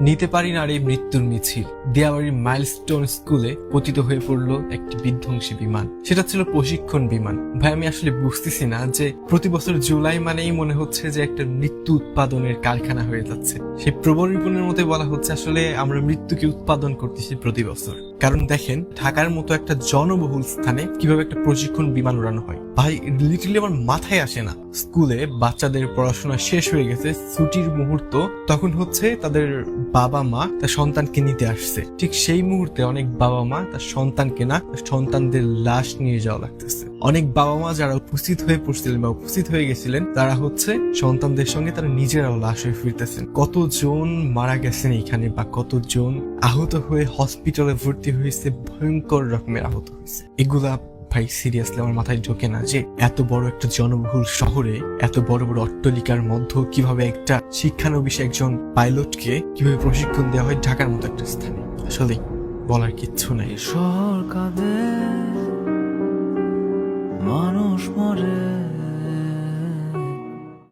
নিতে পারি না রে মৃত্যুর মিছিল। দিয়াবাড়ির মাইলস্টোন স্কুলে পতিত হয়ে পড়ল একটি বিধ্বংসী বিমান। সেটা ছিল প্রশিক্ষণ বিমান। ভাই, আমি আসলে বুঝতেছি না যে প্রতি বছর জুলাই মানেই মনে হচ্ছে যে একটা মৃত্যু উৎপাদনের কারখানা হয়ে যাচ্ছে। সেই প্রবল রিপনের মধ্যে বলা হচ্ছে আসলে আমরা মৃত্যুকে উৎপাদন করতেছি প্রতি বছর। কারণ দেখেন, ঢাকার মতো একটা জনবহুল স্থানে কীভাবে একটা প্রশিক্ষণ বিমান উড়ানো হয়। ভাই লিটারলি আমার মাথায় আসে না। স্কুলে বাচ্চাদের পড়াশোনা শেষ হয়ে গেছে, ছুটির মুহূর্ত, তখন হচ্ছে তাদের বাবা মা তার সন্তানকে নিতে আসছে। ঠিক সেই মুহূর্তে অনেক বাবা মা তার সন্তানকে না সন্তানদের লাশ নিয়ে যাওয়া লাগতেছে। অনেক বাবা মা যারা উপস্থিত হয়ে পড়ছিলেন বা উপস্থিত হয়ে গেছিলেন, তারা হচ্ছে সন্তানদের সঙ্গে তারা নিজেরাও লাশ হয়ে ফিরতেছেন। কতজন মারা গেছেন এখানে বা কতজন আহত হয়ে হসপিটালে ভর্তি হয়েছে, ভয়ঙ্কর রকমের আহত হয়েছে। এগুলা ভাই সিরিয়াসলি আমার মাথায় ঢোকে না যে এত বড় একটা জনবহুল শহরে, এত বড় বড় অট্টলিকার মধ্যে কীভাবে একটা শিক্ষানবিশ একজন পাইলটকে কীভাবে প্রশিক্ষণ দেওয়া হয় ঢাকার মতো একটা স্থানে। আসলে বলার কিচ্ছু নাই। কাঁদে মানুষ মরে।